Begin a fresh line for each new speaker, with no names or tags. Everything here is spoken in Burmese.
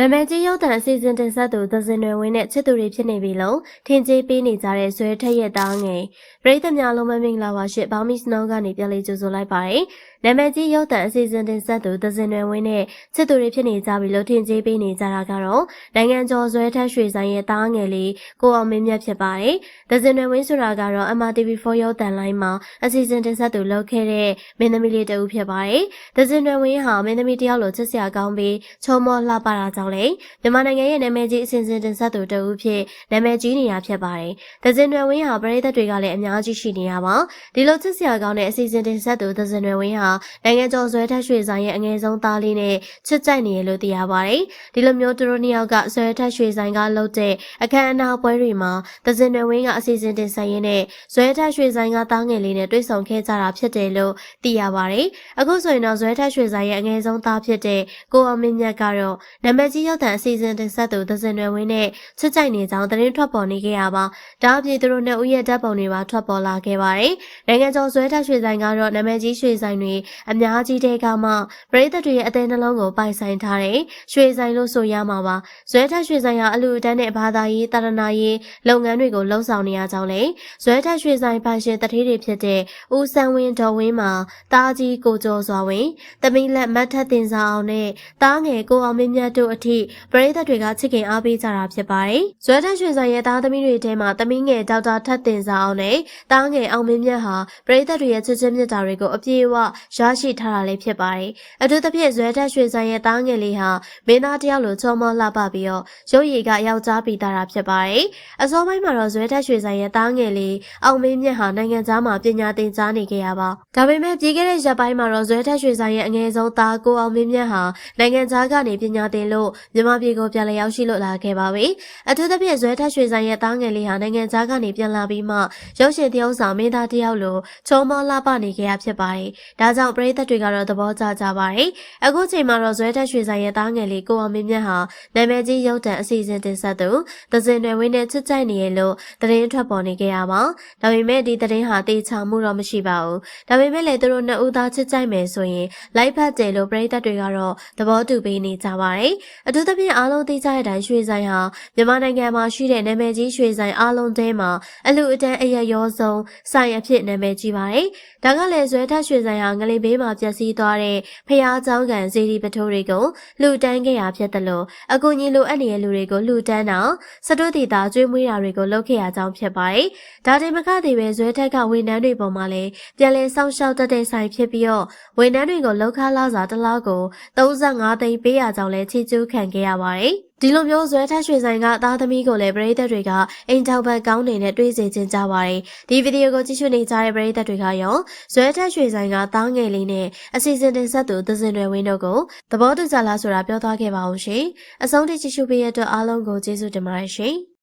နာမည်ကြီးရုပ်သံအစီအစဉ်တင်ဆက်သူသဇင်တွေဝင်းနဲ့ချစ်သူတွေဖြစ်နေပြီလို့ထင်ကြီးပေးနေကြတဲ့ဇွဲထက်ရဲ့တားငယ်ပရိသတ်များလုံးမမင်္ဂလာပါရှစ်ဘောင်းမီစနောကနေပြန်လေးကြိုဆိုလိုက်ပါတယ်နာမည်ကြီးရုပ်သံအစီအစဉ်တင်ဆက်သူသဇင်တွေဝင်းနဲ့ချစ်သူတွေဖြစ်နေကြပြီလို့ထင်ကြီးပေးနေကြတာကတော့နိုင်ငံကျော်ဇွဲထက်ရွှေဆိုင်ရဲ့တားငယ်လေးကိုအောင်မင်းမြတ်ဖြစ်ပါတယ်သဇင်တွေဝင်းဆိုတာကတော့ MRTV4 ရုပ်သံလိုင်းမှာအစီအစဉ်တင်ဆက်သူလုပ်ခဲ့တဲ့မင်းသမီးလေးတဦးဖြစ်ပါတယ်သဇင်တွေဝင်းဟာမင်းသမီးတယောက်လိုချစ်စရာကောင်းပြီးချုံမောလှပတာကြောင့်လေမြန်မာနိုင်ငံရဲ့နာမည်ကြီးအစဉ်စဉ်တင်ဆက်သူတဦးဖြစ်နာမည်ကြီးနေတာဖြစ်ပါတယ်။သဇင်ရွယ်ဝင်းဟာပရိသတ်တွေကလည်းအများကြီးရှိနေရပါ။ဒီလိုချစ်စရာကောင်းတဲ့အစီအစဉ်တင်ဆက်သူသဇင်ရွယ်ဝင်းဟာနိုင်ငံကျော်ဇွဲထက်ရွှေဆိုင်ရဲ့အငယ်ဆုံးသားလေးနဲ့ချစ်ကြိုက်နေရလို့သိရပါတယ်။ဒီလိုမျိုးသူတို့နှစ်ယောက်ကဇွဲထက်ရွှေဆိုင်ကလှုပ်တဲ့အခမ်းအနားပွဲတွေမှာသဇင်ရွယ်ဝင်းကအစီအစဉ်တင်ဆက်ရင်းနဲ့ဇွဲထက်ရွှေဆိုင်ကသားငယ်လေးနဲ့တွေ့ဆုံခဲ့ကြတာဖြစ်တယ်လို့သိရပါတယ်။အခုဆိုရင်တော့ဇွဲထက်ရွှေဆိုင်ရဲ့အငယ်ဆုံးသားဖြစ်တဲ့ကိုအောင်မင်းမြတ်ကတော့နာမည်ကြီးရောက်တဲ့အစီအစဉ်တင်ဆက်သူသဇင်ရွယ်ဝင်းနဲ့ချစ်ကြိုက်နေကြောင်းသတင်းထွက်ပေါ်နေခဲ့ရပါ။ဒါအပြင်သူတို့နှစ်ဦးရဲ့ဓာတ်ပုံတွေပါထွက်ပေါ်လာခဲ့ပါတယ်။နိုင်ငံကျော်ဇွဲထက်ရွှေဆိုင်ကတော့နာမည်ကြီးရွှေဆိုင်တွေအများကြီးတဲကမှပရိသတ်တွေရဲ့အသေးနှလုံးကိုပိုင်ဆိုင်ထားတဲ့ရွှေဆိုင်လို့ဆိုရမှာပါ။ဇွဲထက်ရွှေဆိုင်ဟာအလူအတန်းနဲ့ဘာသာရေးတာရနာရေးလုပ်ငန်းတွေကိုလှုံ့ဆော်နေရကြောင်းလေ။ဇွဲထက်ရွှေဆိုင်ပိုင်ရှင်တတိတွေဖြစ်တဲ့ဦးဆန်းဝင်းဒေါ်ဝင်းမှာတားကြီးကိုကျော်စွာဝင်းတမီးလက်မတ်ထက်တင်စာအောင်နဲ့တားငယ်ကိုအောင်မင်းမြတ်တို့အထိပရိသတ်တွေကချစ်ခင်အားပေးကြတာဖြစ်ပါတယ်။ဇွဲတက်ရွှေဆိုင်ရဲ့သားသမီးတွေထဲမှာသမီးငယ်ဒေါက်တာထက်တင်စာအောင်နဲ့တားငယ်အောင်မင်းမြတ်ဟာပရိသတ်တွေရဲ့ချစ်ချင်းမြတ်တာတွေကိုအပြည့်အဝရရှိထားတာလည်းဖြစ်ပါတယ်။အထူးသဖြင့်ဇွဲတက်ရွှေဆိုင်ရဲ့သားငယ်လေးဟာမင်းသားတယောက်လိုချောမောလှပပြီးတော့ရုပ်ရည်ကယောက်ျားပြီးသားတာဖြစ်ပါတယ်။အစောပိုင်းမှာတော့ဇွဲတက်ရွှေဆိုင်ရဲ့သားငယ်လေးအောင်မင်းမြတ်ဟာနိုင်ငံသားမှာပညာသင်ကြားနေခဲ့ရပါ။ဒါပေမဲ့ပြီးခဲ့တဲ့ရက်ပိုင်းမှာတော့ဇွဲတက်ရွှေဆိုင်ရဲ့အငယ်ဆုံးသားကိုအောင်မင်းမြတ်ဟာနိုင်ငံသားကနေပညာသင်လို့မြန်မာပြည်ကိုပြန်လည်ရောက်ရှိလို့လာခဲ့ပါပြီ။အထူးသဖြင့်ဇွဲထက်ရွှေဆိုင်ရဲ့တားငယ်လေးဟာနိုင်ငံသားကနေပြန်လာပြီးမှရုပ်ရှင်တယောက်ဆောင်မင်းသားတယောက်လိုချုံမောလှပနေခဲ့ရဖြစ်ပါတယ်။ဒါကြောင့်ပရိသတ်တွေကတော့သဘောကျကြပါတယ်။အခုချိန်မှာတော့ဇွဲထက်ရွှေဆိုင်ရဲ့တားငယ်လေးကိုအောင်မင်းမြတ်ဟာနာမည်ကြီးရုပ်တံအစီအစဉ်တင်ဆက်သူသဇင်တွေဝင်းနဲ့ချစ်ကြိုက်နေရလို့သတင်းထွက်ပေါ်နေခဲ့ရပါ။ဒါပေမဲ့ဒီသတင်းဟာတေချာမှုတော့မရှိပါဘူး။ဒါပေမဲ့လည်းသူတို့နှစ်ဦးသားချစ်ကြိုက်မယ်ဆိုရင်လိုက်ဖက်တယ်လို့ပရိသတ်တွေကတော့သဘောတူပေးနေကြပါတယ်။အထူးသဖြင့်အားလုံးသိကြတဲ့အတိုင်းရွှေဆိုင်ဟာမြန်မာနိုင်ငံမှာရှိတဲ့နာမည်ကြီးရွှေဆိုင်အားလုံးထဲမှာအလူအတန်းအရရောဆုံးဆိုင်အဖြစ်နာမည်ကြီးပါတယ်။ဒါကလည်းဇွဲထက်ရွှေဆိုင်ဟာငလင်ဘေးမှာပျက်စီးသွားတဲ့ဖျားเจ้าကန်ဇေဒီပထိုးတွေကိုလှူဒန်းခဲ့ရဖြစ်တယ်လို့အကူကြီးလိုအပ်နေတဲ့လူတွေကိုလှူဒန်းတာစတုတီတာကျွေးမွေးတာတွေကိုလုပ်ခဲ့ရကြောင်းဖြစ်ပါတယ်။ဒါတင်မကသေးပဲဇွဲထက်ကဝန်ထမ်းတွေပေါ်မှာလည်းပြန်လည်စောင့်ရှောက်တတ်တဲ့ဆိုင်ဖြစ်ပြီးတော့ဝန်ထမ်းတွေကိုလောက်ခလာစာတစ်လောက်ကို35သိန်းပေးရကြောင်းလည်းချီးကျူးခံခဲ့ရပါတယ်။ ဒီလိုမျိုးဇွဲထက်ရွှေဆိုင်ကသားသမီးကိုလည်းပရိသတ်တွေကအိမ်ထောင်ဘက်ကောင်းနေနဲ့တွေးစေခြင်းကြပါတယ်။ဒီဗီဒီယိုကိုကြည့်ရှုနေကြတဲ့ပရိသတ်တွေကရောဇွဲထက်ရွှေဆိုင်ကသားငယ်လေးနဲ့အစီအစဉ်တင်ဆက်သူသဇင်တွေဝင်းတို့ကိုသဘောတူကြလားဆိုတာပြောသွားခဲ့ပါအောင်ရှင်။အဆုံးထိကြည့်ရှုပေးရတဲ့အတွက်အားလုံးကိုကျေးဇူးတင်ပါတယ်ရှင်။